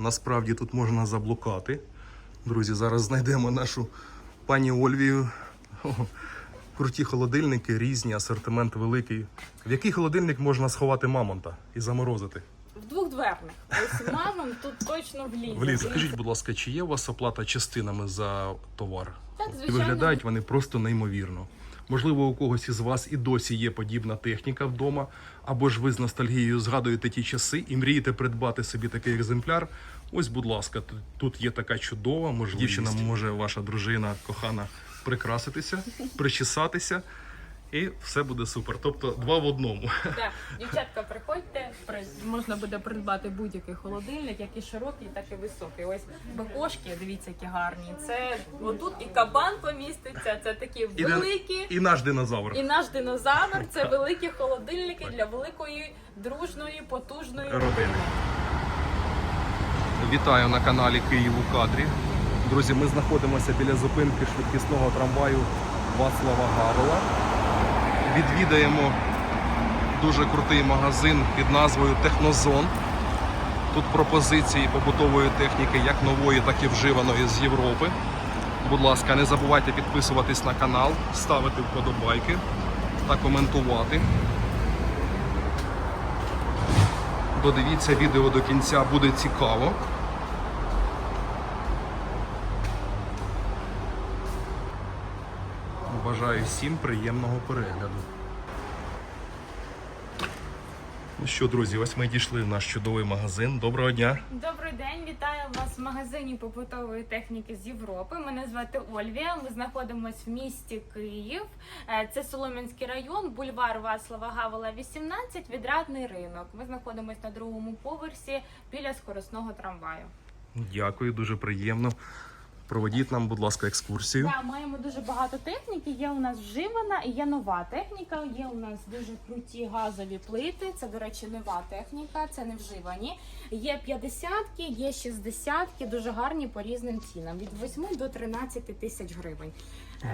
Насправді тут можна заблукати. Друзі, зараз знайдемо нашу пані Ольвію. О, Круті холодильники, різні, асортимент великий. В який холодильник можна сховати мамонта і заморозити? В двохдверних. Ось мамам тут точно влізе. Вліз, скажіть, будь ласка, чи є у вас оплата частинами за товар? Так, звичайно. виглядають вони просто неймовірно. Можливо, у когось із вас і досі є подібна техніка вдома, або ж ви з ностальгією згадуєте ті часи і мрієте придбати собі такий екземпляр. Ось, будь ласка, тут- є така чудова можливість. Дівчина може, ваша дружина кохана, прикраситися, причесатися, і все буде супер. Тобто два в одному. Так, дівчатка, приходьте, при- можна буде придбати будь-який холодильник, як і широкий, так і високий. Ось бакошки, дивіться, які гарні. Це отут і кабан поміститься, це такі І, великі. і наш динозавр. І наш динозавр це великі холодильники для великої, дружної, потужної Родини. Вітаю на каналі Київ у кадрі. Друзі, ми знаходимося біля зупинки швидкісного трамваю Вацлава Гавела. Відвідаємо дуже крутий магазин під назвою Технозон. Тут пропозиції побутової техніки як нової, так і вживаної з Європи. Будь ласка, не забувайте підписуватись на канал, ставити вподобайки та коментувати. Додивіться відео до кінця, буде цікаво. Бажаю всім приємного перегляду. Ну що, друзі, ось ми дійшли в наш чудовий магазин. Доброго дня! Добрий день, вітаю вас в магазині побутової техніки з Європи. Мене звати Ольвія. Ми знаходимося в місті Київ. Е, Це Солом'янський район, бульвар Васлава Гавела, 18, відрадний ринок. Ми знаходимося на другому поверсі біля скоросного трамваю. Дякую, дуже приємно. Проведіть нам, будь ласка, екскурсію. Так, маємо дуже багато техніки. Є у нас вживана і є нова техніка. Є у нас дуже круті газові плити. Це, до речі, нова техніка, це не вживані. Є 50-ки, є 60-ки, дуже гарні по різним цінам. Від 8 до 13 тисяч гривень.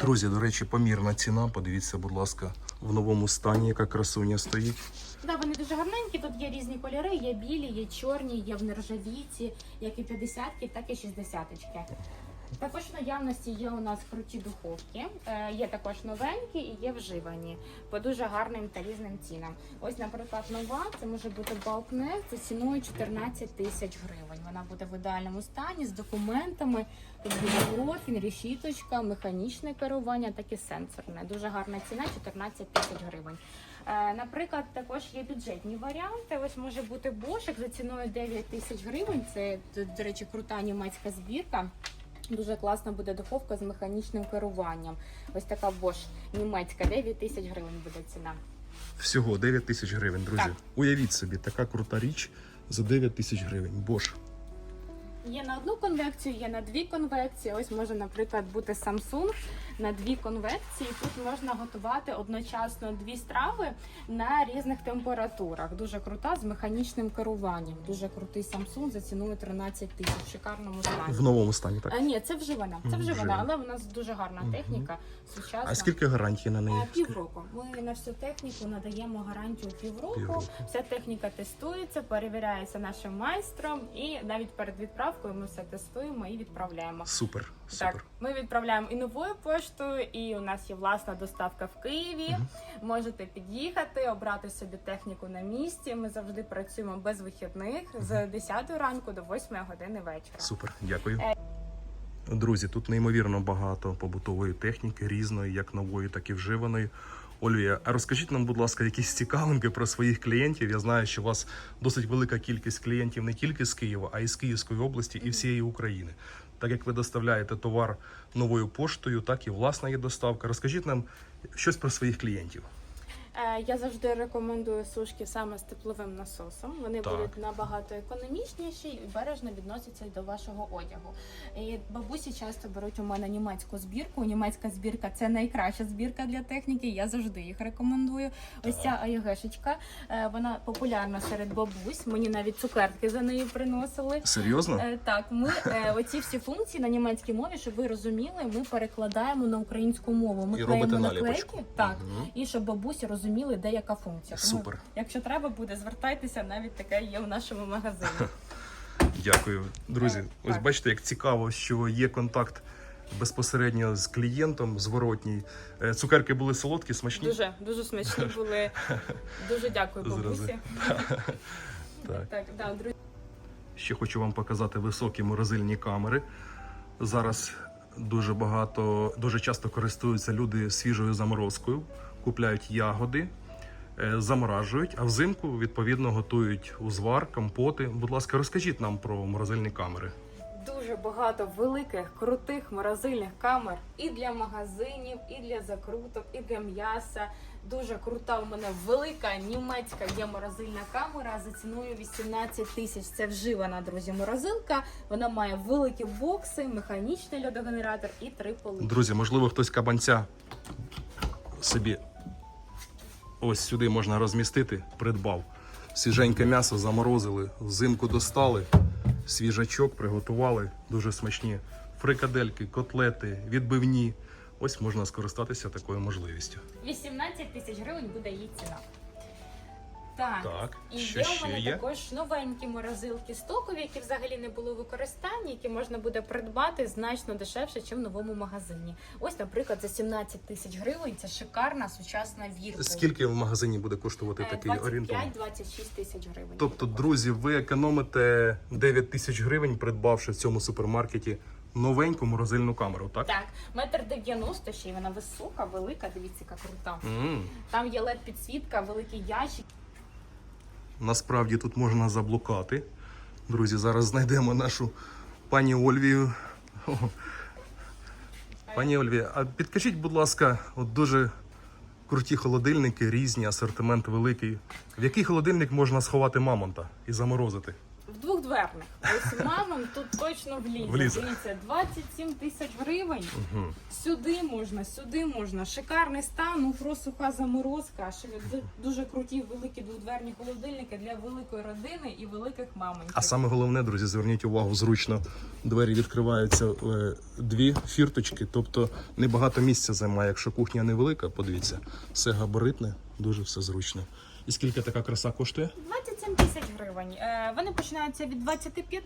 Друзі, до речі, помірна ціна. Подивіться, будь ласка, в новому стані, яка красуня стоїть. Да, вони дуже гарненькі. Тут є різні кольори, є білі, є чорні, є в нержавійці, як і 50-ки, так і 60-ки. Також в наявності є у нас круті духовки, е, є також новенькі і є вживані по дуже гарним та різним цінам. Ось, наприклад, нова це може бути балкнет за ціною 14 тисяч гривень. Вона буде в ідеальному стані з документами. Тут буде профіль, решіточка, механічне керування, так і сенсорне. Дуже гарна ціна 14 тисяч гривень. Е, Наприклад, також є бюджетні варіанти. Ось може бути бошик за ціною 9 тисяч гривень. Це, до речі, крута німецька збірка. Дуже класна буде духовка з механічним керуванням. Ось така Bosch німецька, 9 тисяч гривень буде ціна. Всього 9 тисяч гривень, друзі. Так. Уявіть собі, така крута річ за 9 тисяч гривень. Бош. Є на одну конвекцію, є на дві конвекції. Ось може, наприклад, бути Samsung на дві конвекції. Тут можна готувати одночасно дві страви на різних температурах. Дуже крута з механічним керуванням. Дуже крутий Samsung за ціною 13 тисяч. В шикарному стані. В новому стані, так? А, ні, це вживана. Це вживана, але в нас дуже гарна техніка, сучасна. А скільки гарантії на неї? Е, Півроку. Ми на всю техніку надаємо гарантію півроку. Півроку. Вся техніка тестується, перевіряється нашим майстром, і навіть перед відправкою ми все тестуємо і відправляємо. Супер, супер. Так, ми відправляємо і новою поштою, і у нас є власна доставка в Києві. Можете під'їхати, обрати собі техніку на місці. Ми завжди працюємо без вихідних з 10 ранку до 8 години вечора. Супер, дякую. Друзі, тут неймовірно багато побутової техніки, різної, як нової, так і вживаної. Ольвія, а розкажіть нам, будь ласка, якісь цікавинки про своїх клієнтів. Я знаю, що у вас досить велика кількість клієнтів не тільки з Києва, а й з Київської області і всієї України. Так як ви доставляєте товар новою поштою, так і власна є доставка. Розкажіть нам щось про своїх клієнтів. Е, Я завжди рекомендую сушки саме з тепловим насосом. Вони Так. будуть набагато економічніші і бережно відносяться до вашого одягу. І бабусі часто беруть у мене німецьку збірку. Німецька збірка це найкраща збірка для техніки. Я завжди їх рекомендую. Ось ця АЄГшечка, е, вона популярна серед бабусь. Мені навіть цукерки за нею приносили. Серйозно? Е, Так, ми оці всі функції на німецькій мові, щоб ви розуміли, ми перекладаємо на українську мову. Ми І клеїмо наклейки, так, Мгм. і щоб бабусі розуміли, де яка функція. Тому, Супер. якщо треба буде, звертайтеся, навіть таке є в нашому магазині. Дякую, друзі. Ось Так. бачите, як цікаво, що є контакт безпосередньо з клієнтом, зворотній. Е, Цукерки були солодкі, смачні. Дуже дуже смачні були. Дуже дякую, бабусі. Зрази. Так. Так, да, друзі. Ще хочу вам показати високі морозильні камери. Зараз дуже багато, дуже часто користуються люди свіжою заморозкою, купляють ягоди, е, заморажують, а взимку відповідно готують узвар, компоти. Будь ласка, розкажіть нам про морозильні камери. Дуже багато великих, крутих морозильних камер і для магазинів, і для закруток, і для м'яса. Дуже крута у мене велика німецька є морозильна камера за ціною 18 тисяч. Це вживана, друзі, морозилка. Вона має великі бокси, механічний льодогенератор і три поли. Друзі, можливо, хтось кабанця собі ось сюди можна розмістити, придбав. Свіженьке м'ясо заморозили, взимку достали, свіжачок приготували, дуже смачні фрикадельки, котлети, відбивні. Ось можна скористатися такою можливістю. 18 тисяч гривень буде її ціна. Так. Так, І що є у мене є? також новенькі морозилки стокові, які взагалі не були в використанні, які можна буде придбати значно дешевше, ніж в новому магазині. Ось, наприклад, за 17 тисяч гривень це шикарна сучасна вірка. Скільки в магазині буде коштувати Е, такий орієнтовно? 25-26 тисяч гривень. Тобто, друзі, ви економите 9 тисяч гривень, придбавши в цьому супермаркеті новеньку морозильну камеру, так? Так, метр дев'яносто ще й вона висока, велика. Дивіться, яка крута. м Там є led підсвітка, великий ящик. Насправді тут можна заблукати. Друзі, зараз знайдемо нашу пані Ольвію. Пані Ольвія, а підкажіть, будь ласка, от дуже круті холодильники, різні, асортимент великий. В який холодильник можна сховати мамонта і заморозити? В двохдверних. Ось мамам тут точно влізе. Влізе. Дивіться, 27 тисяч гривень. Угу. Сюди можна, сюди можна. Шикарний стан, ну просто суха заморозка. Ще дуже круті великі дводверні холодильники для великої родини і великих мамонтів. А саме головне, друзі, зверніть увагу, зручно двері відкриваються е, дві фірточки, тобто небагато місця займає. Якщо кухня невелика, подивіться, все габаритне, дуже все зручно. І скільки така краса коштує? 27 тисяч гривень. Е, вони починаються від 25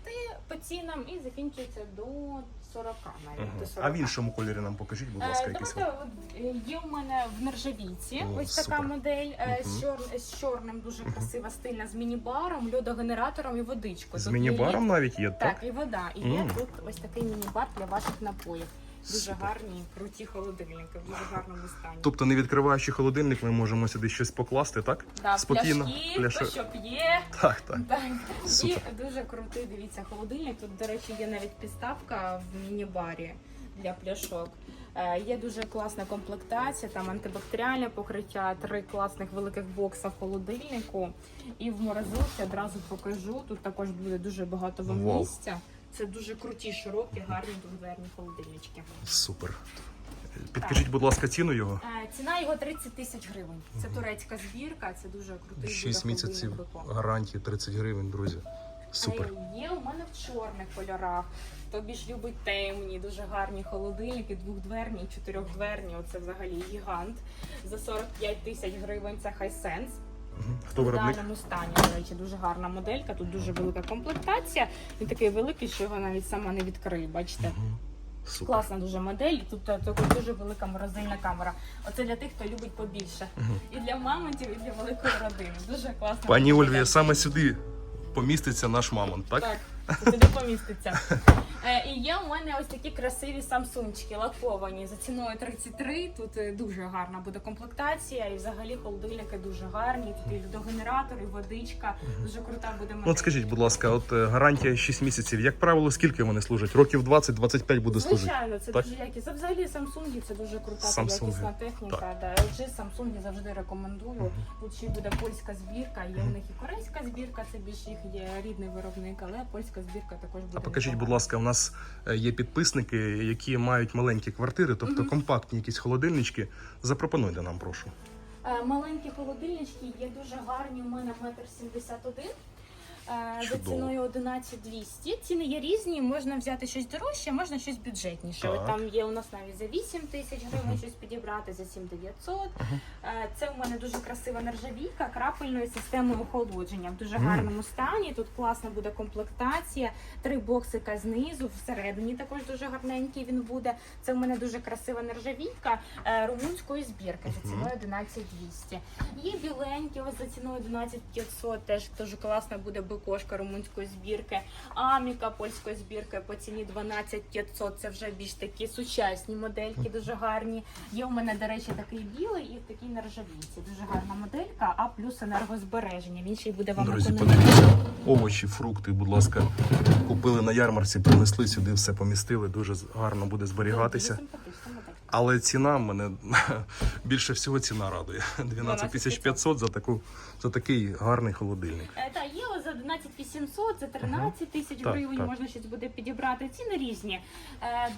по цінам і закінчуються до 40 навіть. До 40. А в іншому кольорі нам покажіть, будь ласка, Е, якийсь. Давайте, от, е, є у мене в нержавійці О, ось така супер. модель е, Мгм. з, чор... з чорним, дуже красива, стильна, з міні-баром, льодогенератором і водичкою. З Тут міні-баром є навіть є, так? Так, і вода. І є Мм. тут ось такий міні-бар для ваших напоїв. Дуже Супер. гарні, круті холодильники, в дуже гарному стані. Тобто, не відкриваючи холодильник, ми можемо сюди щось покласти, так? Да, спокійно, Пляшки, хто що п'є. Так, так. Так. Супер. І дуже крутий, дивіться, холодильник. Тут, до речі, є навіть підставка в міні-барі для пляшок. Е, Є дуже класна комплектація, там антибактеріальне покриття, три класних великих бокса в холодильнику. І в морозилці одразу покажу. Тут також буде дуже багато вам місця. Це дуже круті, широкі, гарні дводверні холодильнички. Супер. Підкажіть, будь ласка, ціну його. Е, Ціна його 30 тисяч гривень. Це турецька збірка, це дуже крутий 6 буде місяців холодильник гарантії 30 гривень, друзі. Супер. Е, Є у мене в чорних кольорах. Хто більш любить темні, дуже гарні холодильники, двохдверні, і чотирьохдверні. Оце взагалі гігант. За 45 тисяч гривень це Hisense. Хто В виробник? даному стані, до речі, дуже гарна моделька. Тут дуже велика комплектація. Він такий великий, що його навіть сама не відкриє. Бачите? Угу. Супер. Класна дуже модель. Тут е, також дуже велика морозильна камера. Оце для тих, хто любить побільше. Угу. І для мамонтів, і для великої родини. Дуже класна. Пані модель. Ольвія, саме сюди поміститься наш мамонт, так? Так, туди поміститься. Е, і є у мене ось такі красиві самсунчики лаковані за ціною 33. Тут е, дуже гарна буде комплектація, і взагалі холодильники дуже гарні. Тут і льодогенератор, і водичка. Дуже крута буде модель. Ну, От скажіть, будь ласка, от е, гарантія 6 місяців. Як правило, скільки вони служать? Років 20-25 буде служити. Звичайно, це Так? дуже якісно. Взагалі Samsung це дуже крута Samsung. якісна техніка. Да. LG, Samsung завжди рекомендую. Тут ще буде польська збірка, є в них і корейська збірка, це більш їх є рідний виробник, але польська збірка також буде. А покажіть, будь ласка, у нас е, є підписники, які мають маленькі квартири, тобто компактні якісь холодильнички. Запропонуйте нам, прошу. Е, Маленькі холодильнички є дуже гарні. У мене метр сімдесят один. Е, за Чудово. ціною 11200. Ціни є різні, можна взяти щось дорожче, можна щось бюджетніше. Так. От там є у нас навіть за 8 тисяч гривень щось підібрати, за 7900. Е, Це у мене дуже красива нержавійка крапельною системою охолодження в дуже Мгм. гарному стані. Тут класна буде комплектація, три боксика знизу, всередині також дуже гарненький він буде. Це у мене дуже красива нержавійка е, румунської збірки за ціною 11200. Є біленькі, ось за ціною 11500, теж дуже класна буде бикошка румунської збірки. Аміка польської збірки по ціні 12500. Це вже більш такі сучасні модельки, дуже гарні. Є у мене, до речі, такий білий і в такій нержавійці. Дуже гарна моделька, а плюс енергозбереження. Він ще й буде вам Друзі, подивіться, овочі, фрукти, будь ласка, купили на ярмарці, принесли сюди, все помістили. Дуже гарно буде зберігатися. Дуже. Але ціна мене більше всього ціна радує. 12 тисяч 500 за таку за такий гарний холодильник. Е, Та є за 11 800, за 13 тисяч угу. гривень так. можна щось буде підібрати. Ціни різні. Е,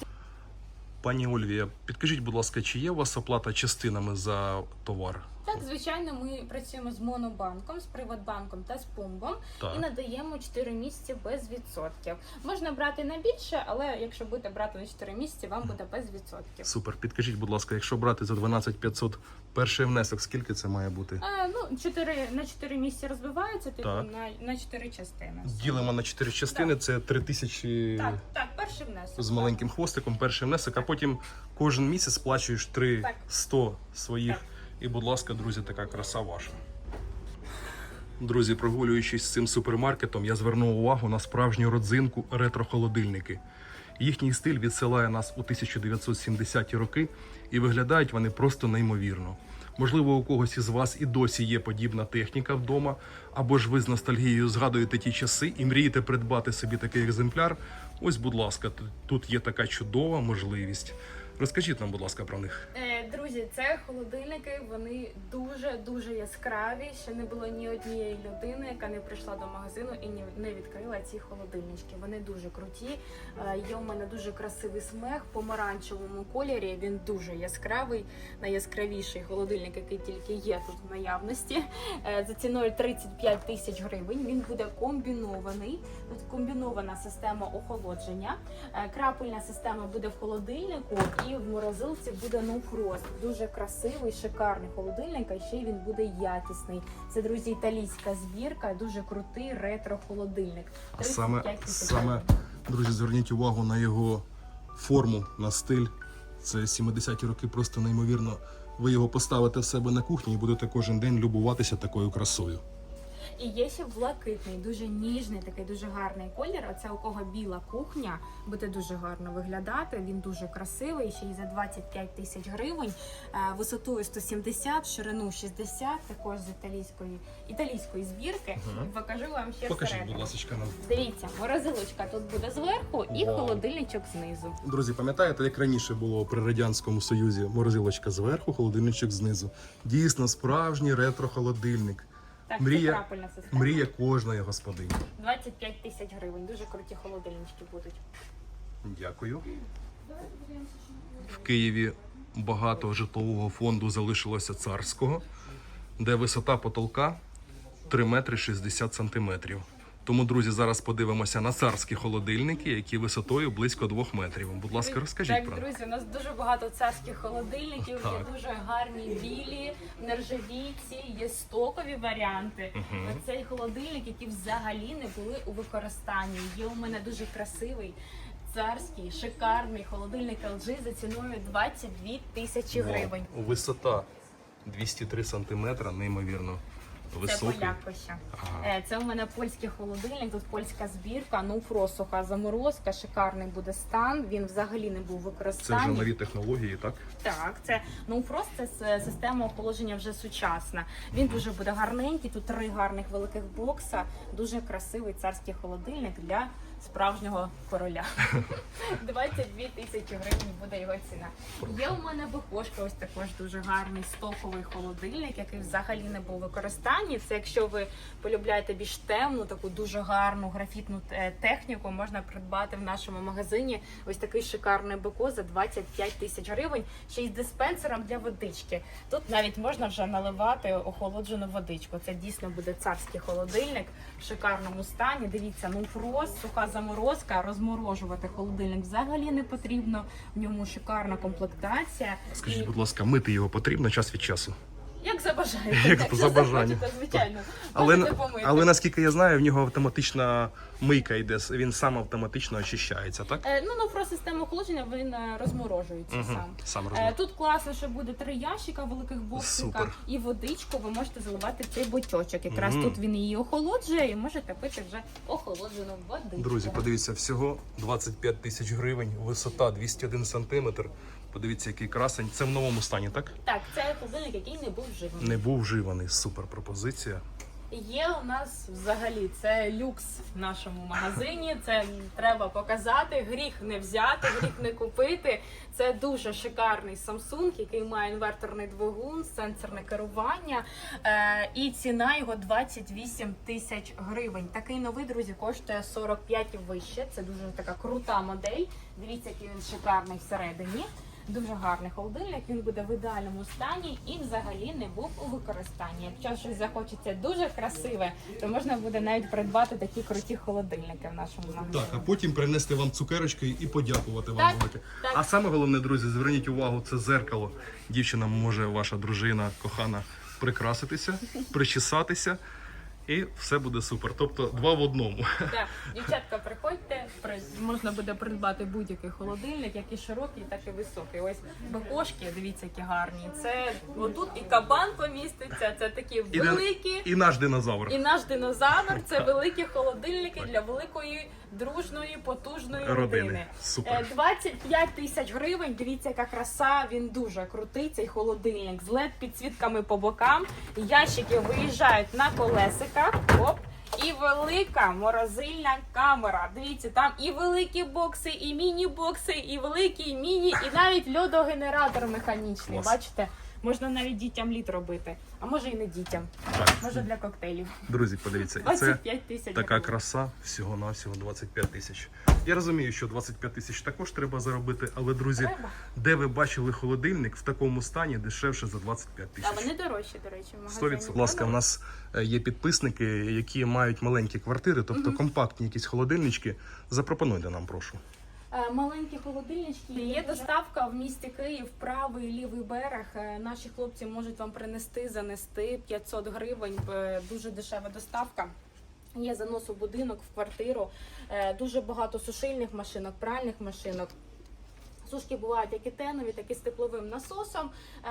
Пані Ольвія, підкажіть, будь ласка, чи є у вас оплата частинами за товар? Так, звичайно, ми працюємо з Монобанком, з Приватбанком та з Пумбом Так. і надаємо 4 місяці без відсотків. Можна брати на більше, але якщо будете брати на 4 місяці, вам буде без відсотків. Супер. Підкажіть, будь ласка, якщо брати за 12 500 перший внесок, скільки це має бути? А, ну, 4, на 4 місяці розбивається, типу Так. на, на 4 частини. Ділимо на 4 частини, це 3 тисячі Так, так, перший внесок. з маленьким хвостиком, перший внесок, а потім кожен місяць сплачуєш 3 Так. 100 своїх. Так. І, будь ласка, друзі, така краса ваша. Друзі, прогулюючись цим супермаркетом, я звернув увагу на справжню родзинку ретро-холодильники. Їхній стиль відсилає нас у 1970-ті роки, і виглядають вони просто неймовірно. Можливо, у когось із вас і досі є подібна техніка вдома, або ж ви з ностальгією згадуєте ті часи і мрієте придбати собі такий екземпляр. Ось, будь ласка, тут є така чудова можливість. Розкажіть нам, будь ласка, про них. Е, Друзі, це холодильники. Вони дуже дуже яскраві. Ще не було ні однієї людини, яка не прийшла до магазину і ні- не відкрила ці холодильнички. Вони дуже круті. Е, Є у мене дуже красивий смех помаранчевому кольорі. Він дуже яскравий, найяскравіший холодильник, який тільки є тут в наявності. Е, За ціною 35 тисяч гривень. Він буде комбінований. Тут комбінована система охолодження. Крапельна система буде в холодильнику і в морозилці буде Frost. Дуже красивий, шикарний холодильник, а ще й він буде якісний. Це, друзі, італійська збірка, дуже крутий ретро-холодильник. А саме, саме, друзі, зверніть увагу на його форму, на стиль. Це 70-ті роки просто неймовірно. Ви його поставите в себе на кухні і будете кожен день любуватися такою красою. І є ще блакитний, дуже ніжний, такий дуже гарний колір. Оце у кого біла кухня буде дуже гарно виглядати. Він дуже красивий, ще й за 25 тисяч гривень, е, висотою 170, ширину 60, також з італійської італійської збірки. Мгм. Покажу вам ще Покажіть, будь ласка, нам. Дивіться, морозилочка тут буде зверху і Вау. холодильничок знизу. Друзі, пам'ятаєте, як раніше було при радянському союзі морозилочка зверху, холодильничок знизу. Дійсно, справжній ретро-холодильник. Так, Мрія- це крапельна система. Мрія кожної господині. 25 тисяч гривень. Дуже круті холодильнички будуть. Дякую. В Києві багато житлового фонду залишилося царського, де висота потолка 3 метри 60 сантиметрів. Тому, друзі, зараз подивимося на царські холодильники, які висотою близько 2 метрів. Будь ласка, розкажіть так, про них. друзі, у нас дуже багато царських холодильників, Так. є дуже гарні білі, нержавійці, є стокові варіанти. Мгм. Оцей холодильник, які взагалі не були у використанні. Є у мене дуже красивий. Царський, шикарний холодильник LG за ціною 22 тисячі гривень. Висота 203 сантиметра, неймовірно Це полякося. Ага. Е, Це у мене польський холодильник, тут польська збірка, ну суха заморозка, шикарний буде стан. Він взагалі не був використаний. Це вже нові технології, так? Так, це ну фрост це система охолодження вже сучасна. Він дуже буде гарненький. Тут три гарних великих бокса. Дуже красивий царський холодильник для справжнього короля. 22 тисячі гривень буде його ціна. Є у мене бихошка, ось також дуже гарний стоковий холодильник, який взагалі не був в використанні. Це якщо ви полюбляєте більш темну, таку дуже гарну графітну е, техніку, можна придбати в нашому магазині ось такий шикарний беко за 25 тисяч гривень, ще й з диспенсером для водички. Тут навіть можна вже наливати охолоджену водичку. Це дійсно буде царський холодильник в шикарному стані. Дивіться, ну просто суха заморозка, розморожувати холодильник взагалі не потрібно. В ньому шикарна комплектація. Скажіть, будь ласка, мити його потрібно час від часу. Як забажаєте, Як якщо за бажанням. захочете, звичайно. Але, можете помити. але наскільки я знаю, в нього автоматична мийка йде, він сам автоматично очищається, так? Е, ну, ну про систему охолодження він е, розморожується сам. Сам Е, розумію. Тут класно, що буде три ящика великих боксика Супер. і водичку ви можете заливати цей бочочок. Якраз Мгм. тут він її охолоджує і можете пити вже охолоджену водичку. Друзі, подивіться, всього 25 тисяч гривень, висота 201 сантиметр. Подивіться, який красень. Це в новому стані, так? Так, це холодильник, який не був вживаний. Не був вживаний. Супер пропозиція. Є у нас взагалі це люкс в нашому магазині. Це треба показати. Гріх не взяти, гріх не купити. Це дуже шикарний Samsung, який має інверторний двигун, сенсорне керування. Е, і ціна його 28 тисяч гривень. Такий новий друзі коштує 45 і вище. Це дуже така крута модель. Дивіться, який він шикарний всередині. Дуже гарний холодильник, він буде в ідеальному стані і взагалі не був у використанні. Якщо щось захочеться дуже красиве, то можна буде навіть придбати такі круті холодильники в нашому магазині. Так, а потім принести вам цукерочки і подякувати вам Так, велике. так. А саме головне, друзі, зверніть увагу, це зеркало. Дівчина може, ваша дружина, кохана, прикраситися, причесатися, і все буде супер. Тобто два в одному. Так, дівчатка, приходьте, при- можна буде придбати будь-який холодильник, як і широкий, так і високий. Ось бекошки, дивіться, які гарні. Це отут і кабан поміститься, це такі великі. і наш динозавр. І наш динозавр це великі холодильники для великої дружної потужної Родини. родини. Супер. Е, 25 тисяч гривень. Дивіться, яка краса. Він дуже крутий. Цей холодильник з led підсвітками по бокам. Ящики виїжджають на колесиках. Оп. І велика морозильна камера. Дивіться, там і великі бокси, і міні-бокси, і великі, і міні, і навіть льодогенератор механічний. Бачите? Можна навіть дітям лід робити, а може і не дітям. Так. Може для коктейлів. Друзі, подивіться, і це 25 тисяч. така гривень. краса всього-навсього 25 тисяч. Я розумію, що 25 тисяч також треба заробити, але друзі, Треба. де ви бачили холодильник в такому стані дешевше за 25 А тисяч? вони дорожчі, до речі, в 100%. Будь ласка, у нас е, є підписники, які мають маленькі квартири, тобто компактні якісь холодильнички. Запропонуйте нам, прошу. Е, Маленькі холодильнички. Є доставка в місті Київ, правий і лівий берег. Е, Наші хлопці можуть вам принести, занести 500 гривень. Е, Дуже дешева доставка. Є занос у будинок, в квартиру. Дуже багато сушильних машинок, пральних машинок. Сушки бувають як і тенові, так і з тепловим насосом.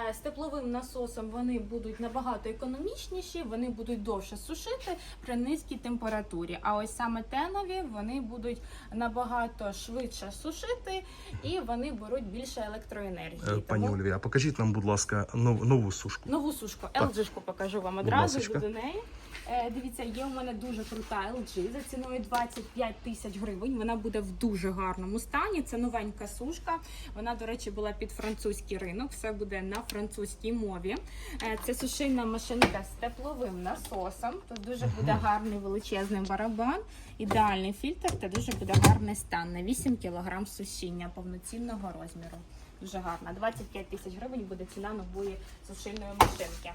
Е, З тепловим насосом вони будуть набагато економічніші, вони будуть довше сушити при низькій температурі. А ось саме тенові вони будуть набагато швидше сушити і вони беруть більше електроенергії. Е, Пані Тому Ольві, а покажіть нам, будь ласка, нов- нову сушку. нову сушку. LG-шку покажу вам одразу до неї. Е, Дивіться, є у мене дуже крута LG за ціною 25 тисяч гривень. Вона буде в дуже гарному стані. Це новенька сушка. Вона, до речі, була під французький ринок. Все буде на французькій мові. Е, Це сушильна машинка з тепловим насосом. Тут дуже буде гарний величезний барабан, ідеальний фільтр та дуже буде гарний стан на 8 кг сушіння повноцінного розміру. Дуже гарна. 25 тисяч гривень буде ціна нової сушильної машинки.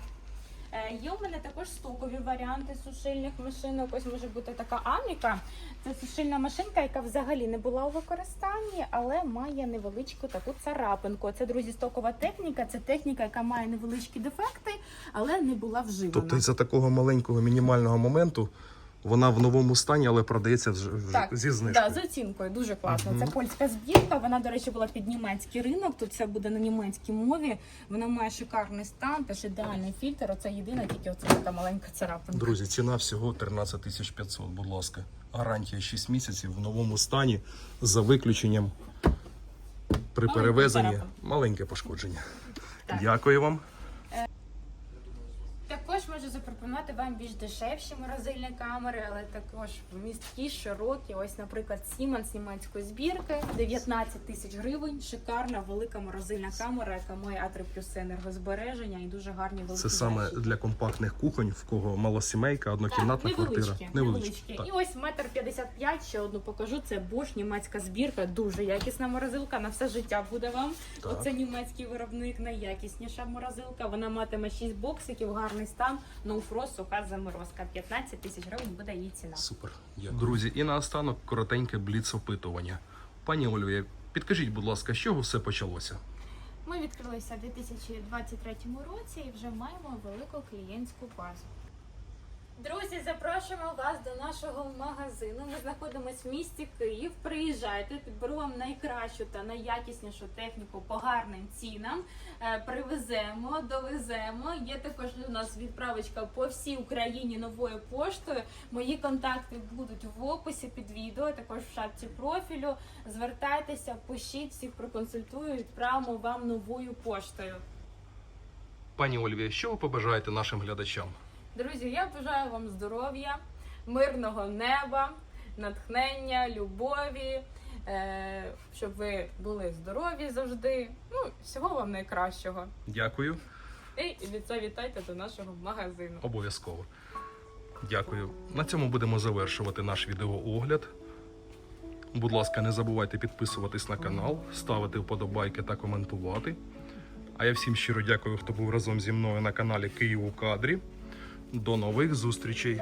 Е, Є у мене також стокові варіанти сушильних машинок. Ось може бути така Аміка. Це сушильна машинка, яка взагалі не була у використанні, але має невеличку таку царапинку. Це, друзі, стокова техніка. Це техніка, яка має невеличкі дефекти, але не була вживана. Тобто із-за такого маленького мінімального моменту вона в новому стані, але продається вже, Так, зі знижкою. Да, з оцінкою дуже класно. Мгм. Це польська збірка. Вона, до речі, була під німецький ринок. Тут все буде на німецькій мові. Вона має шикарний стан, теж ідеальний фільтр. Оце єдина, тільки оце така маленька царапинка. Друзі, ціна всього 13 тисяч 500, будь ласка. Гарантія 6 місяців в новому стані за виключенням при перевезенні маленьке пошкодження. Так. Дякую вам. Запропонувати вам більш дешевші морозильні камери, але також місткі, широкі. Ось, наприклад, Siemens німецької збірки, 19 тисяч гривень. Шикарна велика морозильна камера, яка має А3 плюс енергозбереження і дуже гарні великі. Це саме для компактних кухонь, в кого малосімейка, однокімнатна так, квартира. невеличкі, невеличкі. І ось метр п'ятдесят п'ять, ще одну покажу. Це Bosch німецька збірка, дуже якісна морозилка. На все життя буде вам. Так. Оце німецький виробник, найякісніша морозилка. Вона матиме 6 боксиків, гарний стан, ноуфрост, суха заморозка. 15 тисяч гривень буде її ціна. Супер. Друзі, і наостанок коротеньке бліц опитування. Пані Ольвія, підкажіть, будь ласка, з чого все почалося? Ми відкрилися в 2023 році і вже маємо велику клієнтську базу. Друзі, запрошуємо вас до нашого магазину. Ми знаходимося в місті Київ. Приїжджайте, підберу вам найкращу та найякіснішу техніку по гарним цінам. Е, Привеземо, довеземо. Є також у нас відправочка по всій Україні новою поштою. Мої контакти будуть в описі під відео, також в шапці профілю. Звертайтеся, пишіть, всіх проконсультую, відправимо вам новою поштою. Пані Ольвія, що ви побажаєте нашим глядачам? Друзі, я бажаю вам здоров'я, мирного неба, натхнення, любові, е, щоб ви були здорові завжди. Ну, всього вам найкращого. Дякую, І від завітайте до нашого магазину. обов'язково. Дякую. На цьому будемо завершувати наш відеоогляд. Будь ласка, не забувайте підписуватись на канал, ставити вподобайки та коментувати. А я всім щиро дякую, хто був разом зі мною на каналі Київ у кадрі. До нових зустрічей!